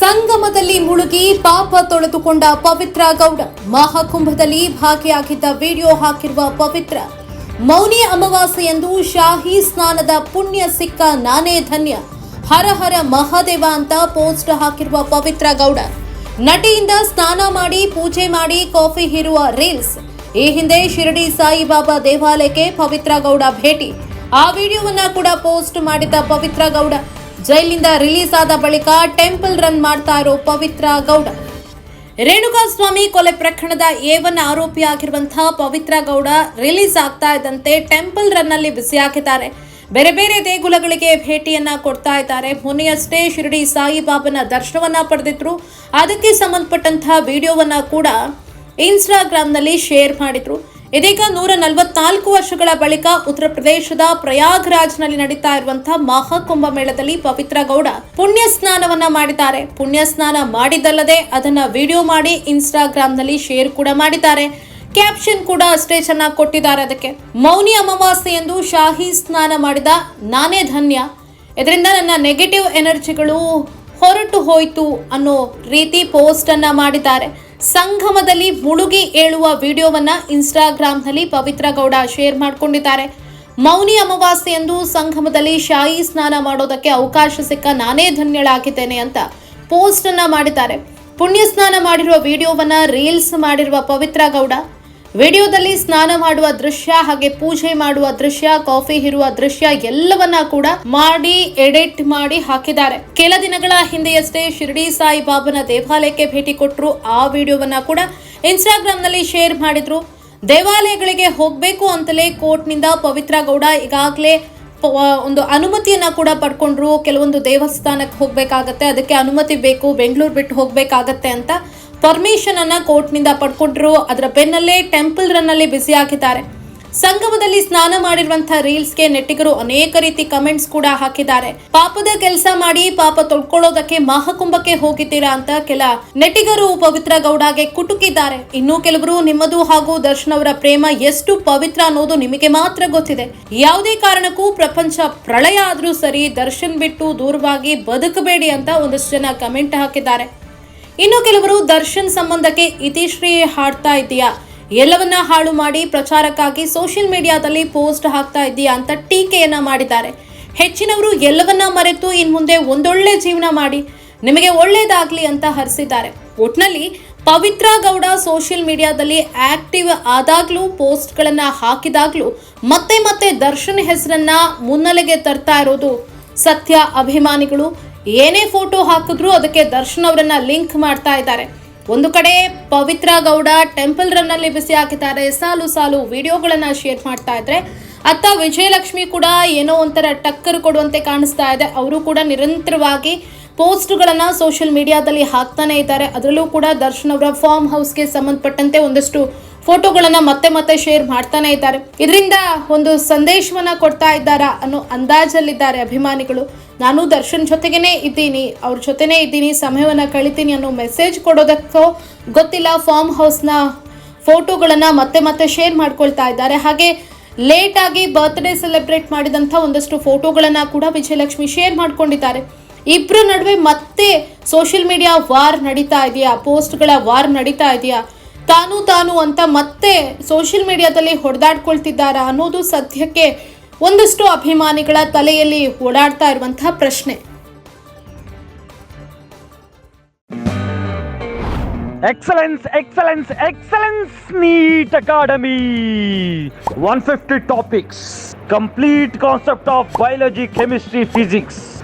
ಸಂಗಮದಲ್ಲಿ ಮುಳುಗಿ ಪಾಪ ತೊಳೆದುಕೊಂಡ ಪವಿತ್ರ ಗೌಡ ಮಹಾಕುಂಭದಲ್ಲಿ ಭಾಗಿಯಾಗಿದ್ದ ವಿಡಿಯೋ ಹಾಕಿರುವ ಪವಿತ್ರ ಮೌನಿ ಅಮಾವಾಸ್ಯೆಯಂದು ಶಾಹಿ ಸ್ನಾನದ ಪುಣ್ಯ ಸಿಕ್ಕ ನಾನೇ ಧನ್ಯ. ಹರ ಹರ ಮಹಾದೇವ ಅಂತ ಪೋಸ್ಟ್ ಹಾಕಿರುವ ಪವಿತ್ರ ಗೌಡ. ನಟಿಯಿಂದ ಸ್ನಾನ ಮಾಡಿ, ಪೂಜೆ ಮಾಡಿ, ಕಾಫಿ ಹೀರುವ ರೀಲ್ಸ್. ಈ ಹಿಂದೆ ಶಿರಡಿ ಸಾಯಿಬಾಬಾ ದೇವಾಲಯಕ್ಕೆ ಪವಿತ್ರ ಗೌಡ ಭೇಟಿ. ಆ ವಿಡಿಯೋವನ್ನ ಕೂಡ ಪೋಸ್ಟ್ ಮಾಡಿದ್ದ ಪವಿತ್ರ ಗೌಡ. ಜೈಲಿನಿಂದ ರಿಲೀಸ್ ಆದ ಬಳಿಕ ಟೆಂಪಲ್ ರನ್ ಮಾಡ್ತಾ ಇರೋ ಪವಿತ್ರ ಗೌಡ. ರೇಣುಕಾಸ್ವಾಮಿ ಕೊಲೆ ಪ್ರಕರಣದ ಏವನ್ ಆರೋಪಿಯಾಗಿರುವಂತಹ ಪವಿತ್ರ ಗೌಡ ರಿಲೀಸ್ ಆಗ್ತಾ ಇದ್ದಂತೆ ಟೆಂಪಲ್ ರನ್ ಬಿಸಿ ಹಾಕಿದ್ದಾರೆ ಬೇರೆ ಬೇರೆ ದೇಗುಲಗಳಿಗೆ ಭೇಟಿಯನ್ನ ಕೊಡ್ತಾ ಇದ್ದಾರೆ. ಮೊನ್ನೆಯಷ್ಟೇ ಶಿರಡಿ ಸಾಯಿಬಾಬನ ದರ್ಶನವನ್ನ ಪಡೆದಿದ್ರು. ಅದಕ್ಕೆ ಸಂಬಂಧಪಟ್ಟಂತಹ ವಿಡಿಯೋವನ್ನ ಕೂಡ ಇನ್ಸ್ಟಾಗ್ರಾಮ್ನಲ್ಲಿ ಶೇರ್ ಮಾಡಿದ್ರು. ಇದೀಗ ನೂರ ನಲವತ್ನಾಲ್ಕು ವರ್ಷಗಳ ಬಳಿಕ ಉತ್ತರ ಪ್ರದೇಶದ ಪ್ರಯಾಗ್ರಾಜ್ನಲ್ಲಿ ನಡೀತಾ ಇರುವಂತಹ ಮಹಾಕುಂಭ ಮೇಳದಲ್ಲಿ ಪವಿತ್ರ ಗೌಡ ಪುಣ್ಯ ಸ್ನಾನವನ್ನ ಮಾಡಿದ್ದಾರೆ. ಪುಣ್ಯ ಸ್ನಾನ ಮಾಡಿದ್ದಲ್ಲದೆ ಅದನ್ನ ವಿಡಿಯೋ ಮಾಡಿ ಇನ್ಸ್ಟಾಗ್ರಾಮ್ನಲ್ಲಿ ಶೇರ್ ಕೂಡ ಮಾಡಿದ್ದಾರೆ. ಕ್ಯಾಪ್ಷನ್ ಕೂಡ ಅಷ್ಟೇ ಚೆನ್ನಾಗಿ ಕೊಟ್ಟಿದ್ದಾರೆ ಅದಕ್ಕೆ. ಮೌನಿ ಅಮಾವಾಸ್ಯೆ ಎಂದು ಶಾಹಿ ಸ್ನಾನ ಮಾಡಿದ ನಾನೇ ಧನ್ಯ. ಇದರಿಂದ ನನ್ನ ನೆಗೆಟಿವ್ ಎನರ್ಜಿಗಳು ಹೊರಟು ಹೋಯ್ತು ಅನ್ನೋ ರೀತಿ ಪೋಸ್ಟ್ ಅನ್ನ ಮಾಡಿದ್ದಾರೆ. ಸಂಗಮದಲ್ಲಿ ಮುಳುಗಿ ಏಳುವ ವಿಡಿಯೋವನ್ನ ಇನ್ಸ್ಟಾಗ್ರಾಂನಲ್ಲಿ ಪವಿತ್ರ ಗೌಡ ಶೇರ್ ಮಾಡಿಕೊಂಡಿದ್ದಾರೆ. ಮೌನಿ ಅಮಾವಾಸ್ಯೆ ಎಂದು ಸಂಗಮದಲ್ಲಿ ಶಾಯಿ ಸ್ನಾನ ಮಾಡೋದಕ್ಕೆ ಅವಕಾಶ ಸಿಕ್ಕ ನಾನೇ ಧನ್ಯಳಾಗಿದ್ದೇನೆ ಅಂತ ಪೋಸ್ಟ್ ಅನ್ನ ಮಾಡಿದ್ದಾರೆ. ಪುಣ್ಯ ಸ್ನಾನ ಮಾಡಿರುವ ವಿಡಿಯೋವನ್ನ ರೀಲ್ಸ್ ಮಾಡಿರುವ ಪವಿತ್ರ ಗೌಡ ವಿಡಿಯೋದಲ್ಲಿ ಸ್ನಾನ ಮಾಡುವ ದೃಶ್ಯ ಹಾಗೆ ಪೂಜೆ ಮಾಡುವ ದೃಶ್ಯ, ಕಾಫಿ ಇರುವ ದೃಶ್ಯ ಎಲ್ಲವನ್ನ ಕೂಡ ಮಾಡಿ, ಎಡಿಟ್ ಮಾಡಿ ಹಾಕಿದ್ದಾರೆ. ಕೆಲ ದಿನಗಳ ಹಿಂದೆಯಷ್ಟೇ ಶಿರಡಿ ಸಾಯಿಬಾಬನ ದೇವಾಲಯಕ್ಕೆ ಭೇಟಿ ಕೊಟ್ಟರು ಆ ವಿಡಿಯೋವನ್ನ ಕೂಡ ಇನ್ಸ್ಟಾಗ್ರಾಮ್ನಲ್ಲಿ ಶೇರ್ ಮಾಡಿದ್ರು. ದೇವಾಲಯಗಳಿಗೆ ಹೋಗ್ಬೇಕು ಅಂತಲೇ ಕೋರ್ಟ್ನಿಂದ ಪವಿತ್ರ ಗೌಡ ಈಗಾಗಲೇ ಒಂದು ಅನುಮತಿಯನ್ನ ಕೂಡ ಪಡ್ಕೊಂಡ್ರು. ಕೆಲವೊಂದು ದೇವಸ್ಥಾನಕ್ಕೆ ಹೋಗ್ಬೇಕಾಗತ್ತೆ. ಅದಕ್ಕೆ ಅನುಮತಿ ಬೇಕು, ಬೆಂಗಳೂರು ಬಿಟ್ಟು ಹೋಗ್ಬೇಕಾಗತ್ತೆ ಅಂತ ಪರ್ಮಿಷನ್ ಅನ್ನ ಕೋರ್ಟ್ನಿಂದ ಪಡ್ಕೊಂಡ್ರು. ಅದರ ಬೆನ್ನಲ್ಲೇ ಟೆಂಪಲ್ ರನ್ ಅಲ್ಲಿ ಬ್ಯುಸಿ ಆಗಿದ್ದಾರೆ. ಸಂಗಮದಲ್ಲಿ ಸ್ನಾನ ಮಾಡಿರುವಂತಹ ರೀಲ್ಸ್ಗೆ ನೆಟ್ಟಿಗರು ಅನೇಕ ರೀತಿ ಕಮೆಂಟ್ಸ್ ಕೂಡ ಹಾಕಿದ್ದಾರೆ. ಪಾಪದ ಕೆಲಸ ಮಾಡಿ ಪಾಪ ತೊಳ್ಕೊಳ್ಳೋದಕ್ಕೆ ಮಹಾಕುಂಭಕ್ಕೆ ಹೋಗಿದ್ದೀರಾ ಅಂತ ಕೆಲ ನೆಟ್ಟಿಗರು ಪವಿತ್ರ ಗೌಡಗೆ ಕುಟುಕಿದ್ದಾರೆ. ಇನ್ನು ಕೆಲವರು ನಿಮ್ಮದು ಹಾಗೂ ದರ್ಶನ್ ಅವರ ಪ್ರೇಮ ಎಷ್ಟು ಪವಿತ್ರ ಅನ್ನೋದು ನಿಮಗೆ ಮಾತ್ರ ಗೊತ್ತಿದೆ. ಯಾವುದೇ ಕಾರಣಕ್ಕೂ ಪ್ರಪಂಚ ಪ್ರಳಯ ಆದ್ರೂ ಸರಿ ದರ್ಶನ್ ಬಿಟ್ಟು ದೂರವಾಗಿ ಬದುಕಬೇಡಿ ಅಂತ ಒಂದಷ್ಟು ಜನ ಕಮೆಂಟ್ ಹಾಕಿದ್ದಾರೆ. ಇನ್ನು ಕೆಲವರು ದರ್ಶನ್ ಸಂಬಂಧಕ್ಕೆ ಇತಿಶ್ರೀ ಹಾಡ್ತಾ ಇದೆಯಾ ಎಲ್ಲವನ್ನ ಹಾಳು ಮಾಡಿ ಪ್ರಚಾರಕ್ಕಾಗಿ ಸೋಷಿಯಲ್ ಮೀಡಿಯಾದಲ್ಲಿ ಪೋಸ್ಟ್ ಹಾಕ್ತಾ ಇದೆಯಾ ಅಂತ ಟೀಕೆಯನ್ನ ಮಾಡಿದ್ದಾರೆ. ಹೆಚ್ಚಿನವರು ಎಲ್ಲವನ್ನ ಮರೆತು ಇನ್ ಮುಂದೆ ಒಂದೊಳ್ಳೆ ಜೀವನ ಮಾಡಿ ನಿಮಗೆ ಒಳ್ಳೇದಾಗ್ಲಿ ಅಂತ ಹರಿಸಿದ್ದಾರೆ. ಒಟ್ನಲ್ಲಿ ಪವಿತ್ರ ಗೌಡ ಸೋಷಿಯಲ್ ಮೀಡಿಯಾದಲ್ಲಿ ಆಕ್ಟಿವ್ ಆದಾಗ್ಲೂ ಪೋಸ್ಟ್ಗಳನ್ನ ಹಾಕಿದಾಗ್ಲೂ ಮತ್ತೆ ಮತ್ತೆ ದರ್ಶನ್ ಹೆಸರನ್ನ ಮುನ್ನೆಲೆಗೆ ತರ್ತಾ ಇರೋದು ಸತ್ಯ ಅಭಿಮಾನಿಗಳು. ಏನೇ ಫೋಟೋ ಹಾಕಿದ್ರು ಅದಕ್ಕೆ ದರ್ಶನ್ ಅವರನ್ನ ಲಿಂಕ್ ಮಾಡ್ತಾ ಇದ್ದಾರೆ. ಒಂದು ಕಡೆ ಪವಿತ್ರ ಗೌಡ ಟೆಂಪಲ್ ರನ್ ಅಲ್ಲಿ ಬಿಸಿ ಹಾಕಿದ್ದಾರೆ ಸಾಲು ಸಾಲು ವಿಡಿಯೋಗಳನ್ನ ಶೇರ್ ಮಾಡ್ತಾ ಇದ್ರೆ ಅತ್ತ ವಿಜಯಲಕ್ಷ್ಮಿ ಕೂಡ ಏನೋ ಒಂಥರ ಟಕ್ಕರ್ ಕೊಡುವಂತೆ ಕಾಣಿಸ್ತಾ ಇದೆ. ಅವರು ಕೂಡ ನಿರಂತರವಾಗಿ ಪೋಸ್ಟ್ಗಳನ್ನು ಸೋಷಿಯಲ್ ಮೀಡಿಯಾದಲ್ಲಿ ಹಾಕ್ತಾನೆ ಇದ್ದಾರೆ. ಅದರಲ್ಲೂ ಕೂಡ ದರ್ಶನ್ ಅವರ ಫಾರ್ಮ್ ಹೌಸ್ಗೆ ಸಂಬಂಧಪಟ್ಟಂತೆ ಒಂದಷ್ಟು ಫೋಟೋಗಳನ್ನು ಮತ್ತೆ ಮತ್ತೆ ಶೇರ್ ಮಾಡ್ತಾನೆ ಇದ್ದಾರೆ. ಇದರಿಂದ ಒಂದು ಸಂದೇಶವನ್ನ ಕೊಡ್ತಾ ಇದ್ದಾರಾ ಅನ್ನೋ ಅಂದಾಜಲ್ಲಿದ್ದಾರೆ ಅಭಿಮಾನಿಗಳು. ನಾನು ದರ್ಶನ್ ಜೊತೆಗೇನೆ ಇದ್ದೀನಿ, ಅವ್ರ ಜೊತೆನೇ ಇದ್ದೀನಿ, ಸಮಯವನ್ನು ಕಳಿತೀನಿ ಅನ್ನೋ ಮೆಸೇಜ್ ಕೊಡೋದಕ್ಕೋ ಗೊತ್ತಿಲ್ಲ. ಫಾರ್ಮ್ ಹೌಸ್ನ ಫೋಟೋಗಳನ್ನು ಮತ್ತೆ ಮತ್ತೆ ಶೇರ್ ಮಾಡ್ಕೊಳ್ತಾ ಇದ್ದಾರೆ. ಹಾಗೆ ಲೇಟ್ ಆಗಿ ಬರ್ತ್ಡೇ ಸೆಲೆಬ್ರೇಟ್ ಮಾಡಿದಂಥ ಒಂದಷ್ಟು ಫೋಟೋಗಳನ್ನು ಕೂಡ ವಿಜಯಲಕ್ಷ್ಮಿ ಶೇರ್ ಮಾಡ್ಕೊಂಡಿದ್ದಾರೆ. ಇಬ್ಬರ ನಡುವೆ ಮತ್ತೆ ಸೋಷಿಯಲ್ ಮೀಡಿಯಾ ವಾರ್ ನಡೀತಾ ಇದೆಯಾ? ಪೋಸ್ಟ್ಗಳ ವಾರ್ ನಡೀತಾ ಇದೆಯಾ? ತಾನು ತಾನು ಅಂತ ಮತ್ತೆ ಸೋಷಿಯಲ್ ಮೀಡಿಯಾದಲ್ಲಿ ಹೊಡೆದಾಡ್ಕೊಳ್ತಿದ್ದಾರಾ ಅನ್ನೋದು ಸದ್ಯಕ್ಕೆ ಒಂದಷ್ಟು ಅಭಿಮಾನಿಗಳ ತಲೆಯಲ್ಲಿ ಓಡಾಡ್ತಾ ಇರುವಂತಹ ಪ್ರಶ್ನೆ Excellence, excellence, excellence, NEET Academy. 150 topics, complete concept of biology, chemistry, physics.